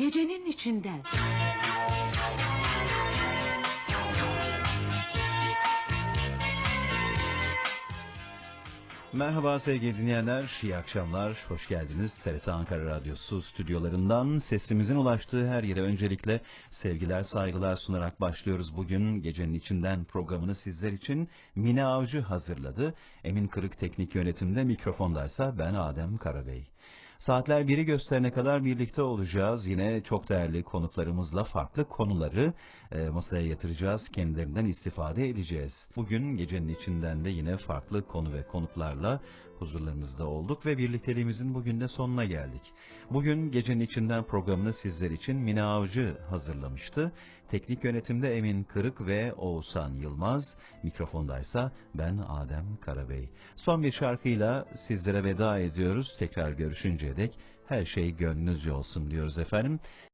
Gecenin içinden. Merhaba sevgili dinleyenler, iyi akşamlar, hoş geldiniz. TRT Ankara Radyosu stüdyolarından sesimizin ulaştığı her yere öncelikle sevgiler, saygılar sunarak başlıyoruz. Bugün gecenin içinden programını sizler için Mine Avcı hazırladı. Emin Kırık Teknik Yönetimde mikrofondaysa ben Adem Karabey. Saatler biri gösterene kadar birlikte olacağız. Yine çok değerli konuklarımızla farklı konuları e, masaya yatıracağız. Kendilerinden istifade edeceğiz. Bugün gecenin içinden de yine farklı konu ve konuklarla huzurlarımızda olduk ve birlikteliğimizin bugün de sonuna geldik. Bugün gecenin içinden programını sizler için Mine Avcı hazırlamıştı. Teknik yönetimde Emin Kırık ve Oğuzhan Yılmaz. Mikrofondaysa ben Adem Karabey. Son bir şarkıyla sizlere veda ediyoruz. Tekrar görüşünceye dek her şey gönlünüzce olsun diyoruz efendim.